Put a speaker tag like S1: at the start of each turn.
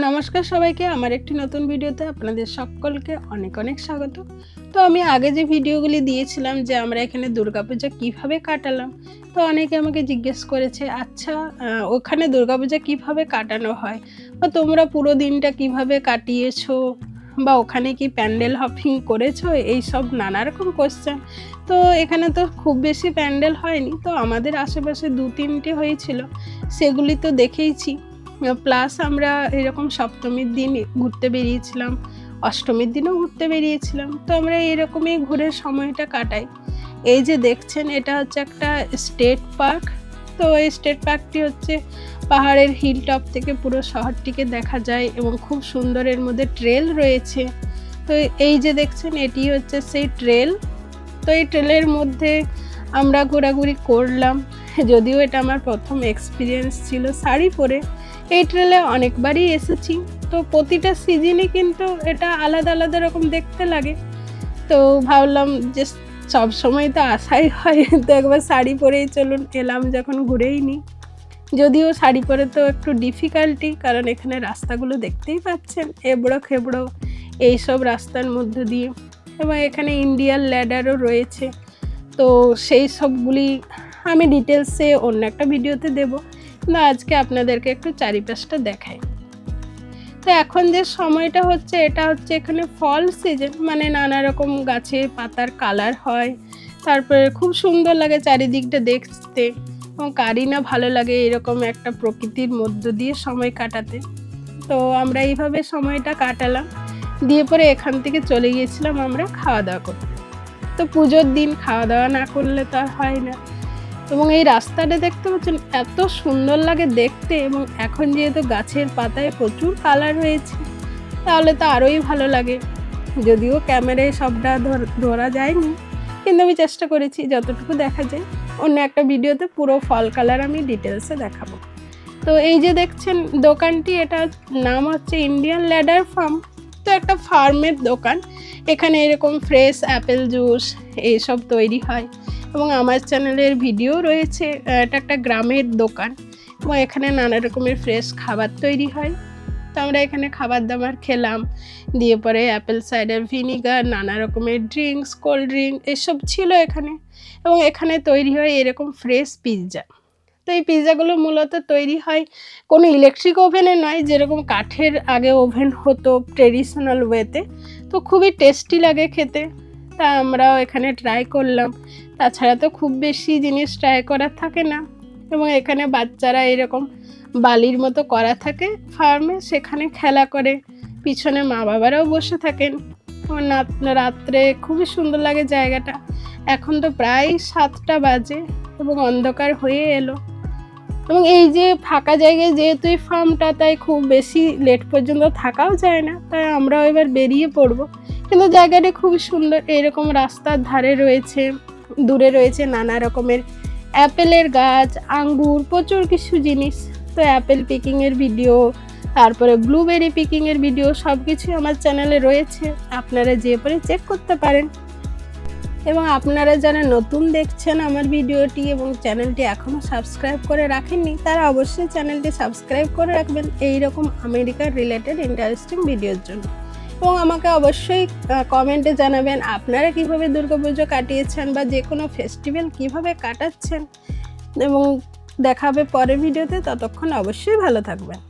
S1: নমস্কার সবাইকে, আমার একটি নতুন ভিডিওতে আপনাদের সকলকে অনেক অনেক স্বাগত। তো আমি আগে যে ভিডিওগুলি দিয়েছিলাম যে আমরা এখানে দুর্গাপূজা কীভাবে কাটালাম, তো অনেকে আমাকে জিজ্ঞেস করেছে আচ্ছা ওখানে দুর্গাপূজা কীভাবে কাটানো হয়? বা তোমরা পুরো দিনটা কীভাবে কাটিয়েছো? বা ওখানে কি প্যান্ডেল হপিং করেছ? এই সব নানা রকম কোশ্চেন তো এখানে তো খুব বেশি প্যান্ডেল হয়নি, তো আমাদের আশেপাশে দু তিনটে হয়েছিল, সেগুলি তো দেখেইছি। প্লাস আমরা এরকম সপ্তমীর দিন ঘুরতে বেরিয়েছিলাম, অষ্টমীর দিনও ঘুরতে বেরিয়েছিলাম। তো আমরা এরকমই ঘুরে সময়টা কাটাই। এই যে দেখছেন, এটা হচ্ছে একটা স্টেট পার্ক তো এই স্টেট পার্কটি হচ্ছে পাহাড়ের হিল টপ থেকে পুরো শহরটিকে দেখা যায় এবং খুব সুন্দর এর মধ্যে ট্রেল রয়েছে। তো এই যে দেখছেন, এটি হচ্ছে সেই ট্রেল তো এই ট্রেলের মধ্যে আমরা ঘোরাঘুরি করলাম। যদিও এটা আমার প্রথম এক্সপিরিয়েন্স ছিল শাড়ি পরে এই ট্রেলে অনেকবারই এসেছি। তো প্রতিটা সিজনে কিন্তু এটা আলাদা আলাদা রকম দেখতে লাগে। তো ভাবলাম যে সব সময় তো আশাই হয়, তো একবার শাড়ি পরেই চলুন, এলাম যখন ঘুরেই নিই যদিও শাড়ি পরে তো একটু ডিফিকাল্টি কারণ এখানে রাস্তাগুলো দেখতেই পাচ্ছেন, এবড়ো খেবড়ো এইসব রাস্তার মধ্যে দিয়ে। এবং এখানে ইন্ডিয়ান ল্যাডারও রয়েছে। তো সেই সবগুলি আমি ডিটেলসে অন্য একটা ভিডিওতে দেবো। না, আজকে আপনাদেরকে একটু চারিপাশটা দেখাই। তো এখন যে সময়টা হচ্ছে, এটা হচ্ছে এখানে ফল সিজন মানে নানা রকম গাছে পাতার কালার হয়। তারপরে খুব সুন্দর লাগে চারিদিকটা দেখতে, এবং কারি না ভালো লাগে এরকম একটা প্রকৃতির মধ্য দিয়ে সময় কাটাতে। তো আমরা এইভাবে সময়টা কাটালাম, দিয়ে পরে এখান থেকে চলে গিয়েছিলাম আমরা খাওয়া দাওয়া করতে। তো পুজোর দিন খাওয়া দাওয়া না করলে তো আর হয় না। এবং এই রাস্তাটা দেখতে পাচ্ছেন, এত সুন্দর লাগে দেখতে এবং এখন যেহেতু গাছের পাতায় প্রচুর কালার হয়েছে, তাহলে তো আরোই ভালো লাগে। যদিও ক্যামেরায় সবটা ধরা যায়নি, কিন্তু আমি চেষ্টা করেছি, যতটুকু দেখা যায়। অন্য একটা ভিডিওতে পুরো ফল কালার আমি ডিটেলসে দেখাবো। তো এই যে দেখছেন, দোকানটি এটা নাম হচ্ছে ইন্ডিয়ান ল্যাডার ফার্ম তো একটা ফার্মের দোকান, এখানে এরকম ফ্রেশ অ্যাপেল জুস এইসব তৈরি হয়। এবং আমার চ্যানেলের ভিডিও রয়েছে এটা একটা গ্রামের দোকান এবং এখানে নানা রকমের ফ্রেশ খাবার তৈরি হয়। তো আমরা এখানে খাবার দাবার খেলাম, দিয়ে পরে অ্যাপেল সাইডার ভিনিগার নানা রকমের ড্রিঙ্কস কোল্ড ড্রিঙ্ক এসব ছিল এখানে এবং এখানে তৈরি হয় এরকম ফ্রেশ পিৎজা তো এই পিৎজাগুলো মূলত তৈরি হয় কোনো ইলেকট্রিক ওভেনে নয়, যেরকম কাঠের আগে ওভেন হতো ট্রেডিশনাল ওয়েতে তো খুবই টেস্টি লাগে খেতে। তা আমরাও এখানে ট্রাই করলাম। তাছাড়া তো খুব বেশি জিনিস ট্রাই করার থাকে না। এবং এখানে বাচ্চারা এরকম বালির মতো করা থাকে ফার্মে সেখানে খেলা করে। পিছনে মা বাবারাও বসে থাকেন। রাত্রে খুবই সুন্দর লাগে জায়গাটা। এখন তো প্রায় সাতটা বাজে এবং অন্ধকার হয়ে এলো। এবং এই যে ফাঁকা জায়গায় যেহেতু এই ফার্মটা তাই খুব বেশি লেট পর্যন্ত থাকাও যায় না। তাই আমরাও এবার বেরিয়ে পড়ব। কিন্তু জায়গাটা খুব সুন্দর। এরকম রাস্তার ধারে রয়েছে, দূরে রয়েছে নানা রকমের অ্যাপেলের গাছ, আঙ্গুর, প্রচুর কিছু জিনিস। তো অ্যাপেল পিকিংয়ের ভিডিও তারপরে ব্লুবেরি পিকিংয়ের ভিডিও সব কিছুই আমার চ্যানেলে রয়েছে। আপনারা যে পরে চেক করতে পারেন। এবং আপনারা যারা নতুন দেখছেন আমার ভিডিওটি এবং চ্যানেলটি এখনও সাবস্ক্রাইব করে রাখেননি, তারা অবশ্যই চ্যানেলটি সাবস্ক্রাইব করে রাখবেন। এই রকম আমেরিকার রিলেটেড ইন্টারেস্টিং ভিডিওর জন্য। এবং আমাকে অবশ্যই কমেন্টে জানাবেন আপনারা কীভাবে দুর্গাপুজো কাটিয়েছেন বা যে কোনো ফেস্টিভ্যাল কীভাবে কাটাচ্ছেন। এবং দেখাবে পরের ভিডিওতে ততক্ষণ অবশ্যই ভালো থাকবেন।